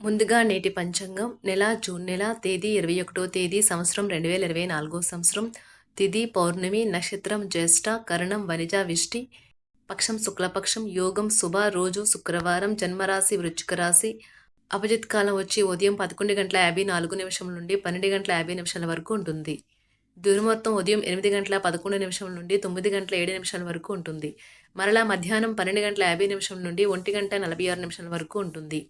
ముందుగా నేటి పంచాంగం నెల జూన్ నెల తేదీ ఇరవై ఒకటో తేదీ సంవత్సరం రెండు వేల ఇరవై నాలుగో సంవత్సరం తిథి పౌర్ణమి నక్షత్రం జ్యేష్ఠ కరణం వనిజ విష్టి పక్షం శుక్లపక్షం యోగం శుభ రోజు శుక్రవారం జన్మరాశి వృచ్చిక రాశి అపజిత్ కాలం వచ్చి ఉదయం పదకొండు గంటల యాభై నాలుగు నిమిషం నుండి పన్నెండు గంటల యాభై నిమిషాల వరకు ఉంటుంది. దుర్ముహూర్తం ఉదయం ఎనిమిది గంటల పదకొండు నిమిషం నుండి తొమ్మిది గంటల ఏడు నిమిషాల వరకు ఉంటుంది. మరలా మధ్యాహ్నం పన్నెండు గంటల యాభై నిమిషం నుండి ఒంటి గంట నలభై ఆరు నిమిషాల వరకు ఉంటుంది.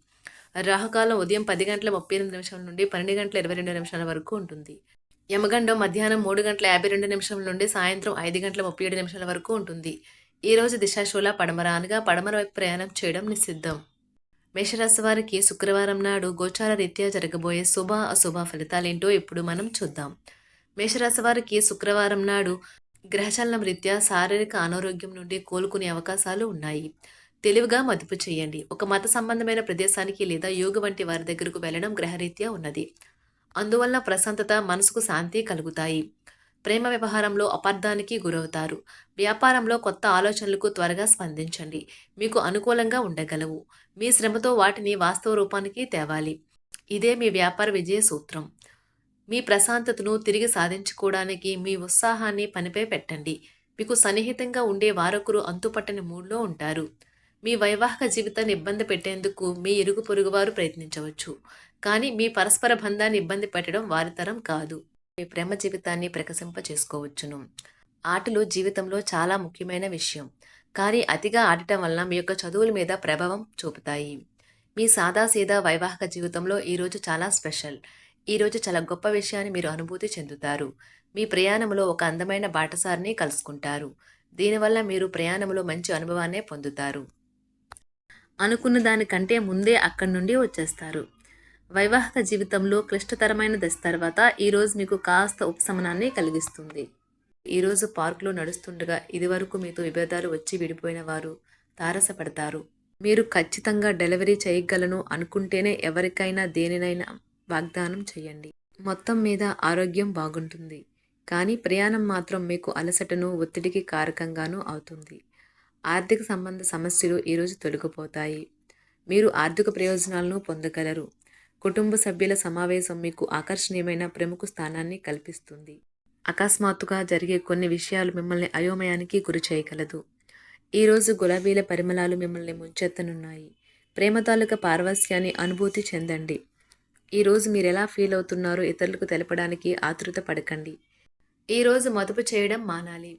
రాహుకాలం ఉదయం పది గంటల ముప్పై ఎనిమిది నిమిషాల నుండి పన్నెండు గంటల ఇరవై రెండు నిమిషాల వరకు ఉంటుంది. యమగండం మధ్యాహ్నం మూడు గంటల యాభై రెండు నిమిషాల నుండి సాయంత్రం ఐదు గంటల ముప్పై ఏడు నిమిషాల వరకు ఉంటుంది. ఈ రోజు దిశాశూల పడమర అనగా పడమర వైపు ప్రయాణం చేయడం నిషిద్ధం. మేషరాశి వారికి శుక్రవారం నాడు గోచార రీత్యా జరగబోయే శుభ అశుభ ఫలితాలేంటో ఇప్పుడు మనం చూద్దాం. మేషరాశి వారికి శుక్రవారం నాడు గ్రహచలనం రీత్యా శారీరక అనారోగ్యం నుండి కోలుకునే అవకాశాలు ఉన్నాయి. తెలివిగా మదుపు చేయండి. ఒక మత సంబంధమైన ప్రదేశానికి లేదా యోగ వంటి వారి దగ్గరకు వెళ్ళడం గ్రహరీత్యా ఉన్నది. అందువల్ల ప్రశాంతత మనసుకు శాంతి కలుగుతాయి. ప్రేమ వ్యవహారంలో అపార్థానికి గురవుతారు. వ్యాపారంలో కొత్త ఆలోచనలకు త్వరగా స్పందించండి. మీకు అనుకూలంగా ఉండగలవు. మీ శ్రమతో వాటిని వాస్తవ రూపానికి తేవాలి. ఇదే మీ వ్యాపార విజయ సూత్రం. మీ ప్రశాంతతను తిరిగి సాధించుకోవడానికి మీ ఉత్సాహాన్ని పనిపై పెట్టండి. మీకు సన్నిహితంగా ఉండే వారొకరు అంతుపట్టని మూడ్లో ఉంటారు. మీ వైవాహిక జీవితాన్ని ఇబ్బంది పెట్టేందుకు మీ ఇరుగు పొరుగువారు ప్రయత్నించవచ్చు. కానీ మీ పరస్పర బంధాన్ని ఇబ్బంది పెట్టడం వారి తరం కాదు. మీ ప్రేమ జీవితాన్ని ప్రకసింప చేసుకోవచ్చును. ఆటలు జీవితంలో చాలా ముఖ్యమైన విషయం. కానీ అతిగా ఆడటం వలన మీ యొక్క చదువుల మీద ప్రభావం చూపుతాయి. మీ సాదాసీదా వైవాహిక జీవితంలో ఈరోజు చాలా స్పెషల్. ఈరోజు చాలా గొప్ప విషయాన్ని మీరు అనుభూతి చెందుతారు. మీ ప్రయాణంలో ఒక అందమైన బాటసారిని కలుసుకుంటారు. దీనివల్ల మీరు ప్రయాణంలో మంచి అనుభవాన్నే పొందుతారు. అనుకున్న దానికంటే ముందే అక్కడి నుండి వచ్చేస్తారు. వైవాహిక జీవితంలో క్లిష్టతరమైన దశ తర్వాత ఈరోజు మీకు కాస్త ఉపశమనాన్ని కలిగిస్తుంది. ఈరోజు పార్కులో నడుస్తుండగా ఇదివరకు మీతో విభేదాలు వచ్చి విడిపోయిన వారు తారసపడతారు. మీరు ఖచ్చితంగా డెలివరీ చేయగలను అనుకుంటేనే ఎవరికైనా దేనినైనా వాగ్దానం చేయండి. మొత్తం మీద ఆరోగ్యం బాగుంటుంది. కానీ ప్రయాణం మాత్రం మీకు అలసటను ఒత్తిడికి కారకంగానూ అవుతుంది. ఆర్థిక సంబంధ సమస్యలు ఈరోజు తొలగిపోతాయి. మీరు ఆర్థిక ప్రయోజనాలను పొందగలరు. కుటుంబ సభ్యుల సమావేశం మీకు ఆకర్షణీయమైన ప్రముఖ స్థానాన్ని కల్పిస్తుంది. అకస్మాత్తుగా జరిగే కొన్ని విషయాలు మిమ్మల్ని అయోమయానికి గురి చేయగలదు. ఈరోజు గులాబీల పరిమళాలు మిమ్మల్ని ముంచెత్తనున్నాయి. ప్రేమ తాలూక పారవస్యాన్ని అనుభూతి చెందండి. ఈరోజు మీరు ఎలా ఫీల్ అవుతున్నారో ఇతరులకు తెలపడానికి ఆతృత పడకండి. ఈరోజు మదుపు చేయడం మానాలి.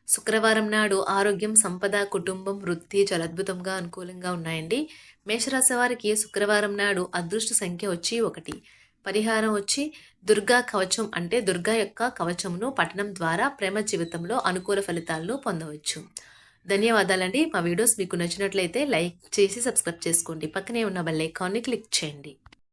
శుక్రవారం నాడు ఆరోగ్యం సంపద కుటుంబం వృత్తి చాలా అద్భుతంగా అనుకూలంగా ఉన్నాయండి. మేషరాశి వారికి శుక్రవారం నాడు అదృష్ట సంఖ్య వచ్చి ఒకటి. పరిహారం వచ్చి దుర్గా కవచం అంటే దుర్గా యొక్క కవచమును పఠనం ద్వారా ప్రేమ జీవితంలో అనుకూల ఫలితాలను పొందవచ్చు. ధన్యవాదాలండి. మా వీడియోస్ మీకు నచ్చినట్లయితే లైక్ చేసి సబ్స్క్రైబ్ చేసుకోండి. పక్కనే ఉన్న బెల్ ఐకాన్ని క్లిక్ చేయండి.